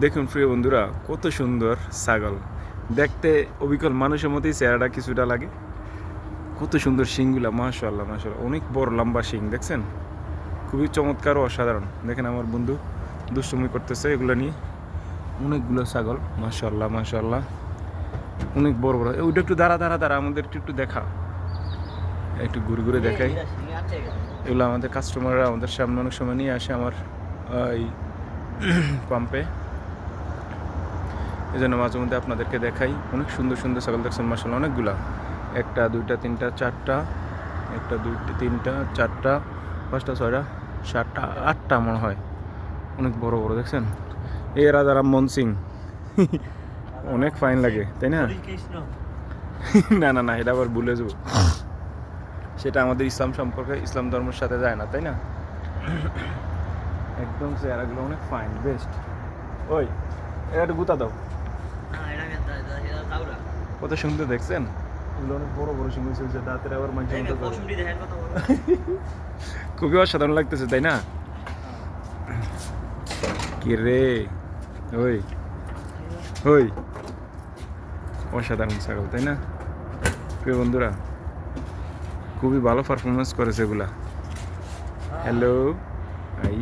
দেখুন, প্রিয় বন্ধুরা, কত সুন্দর ছাগল। দেখতে অবিকল মানুষের মতোই চেহারাটা কিছুটা লাগে। কত সুন্দর শিংগুলা মাশাল্লাহ মাশাল্লাহ অনেক বড় লম্বা শিং, দেখছেন? খুবই চমৎকার ও অসাধারণ। দেখেন আমার বন্ধু, দুষ্টুমি করতেছে এগুলো নিয়ে। অনেকগুলো ছাগল মাশাল্লাহ মাশাল্লাহ অনেক বড় বড়। ওইটা একটু দাঁড়া দাঁড়া দাঁড়া আমাদের একটু একটু দেখা। একটু ঘুরে ঘুরে দেখাই। এগুলো আমাদের কাস্টমাররা আমাদের সামনে অনেক সময় নিয়ে আসে আমার এই পাম্পে এই জন্য মাঝে মধ্যে আপনাদেরকে দেখাই। অনেক সুন্দর সুন্দর ছাগল দেখছেন মাসাল অনেকগুলা। একটা দুইটা তিনটা চারটা একটা দুইটা তিনটা চারটা পাঁচটা ছয়টা সাতটা আটটা মনে হয়। অনেক বড় বড় দেখছেন? এ রাজারাম মন সিং। অনেক ফাইন লাগে তাই না? না না না এটা আবার ভুলে যাব। সেটা আমাদের ইসলাম সম্পর্কে ইসলাম ধর্মের সাথে যায় না তাই না? একদম চেহারাগুলো অনেক ফাইন বেস্ট। ওই এটা একটু গুতা দাও। কত সুন্দর দেখছেন? এগুলো অনেক বড় বড় সুন্দর চলছে দাঁতের আবার মাঝে খুবই অসাধারণ লাগতেছে তাই না? কি রে? ওই ওই। অসাধারণ ছাগল তাই না? প্রিয় বন্ধুরা খুবই ভালো পারফরমেন্স করেছে এগুলা। Hello I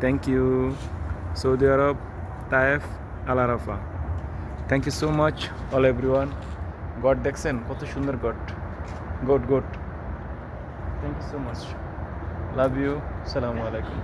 thank you Saudi Arab Taif Al Arafa. Thank you so much all everyone God দেখছেন, কত সুন্দর God. God God. Thank you so much love you সালামু আলাইকুম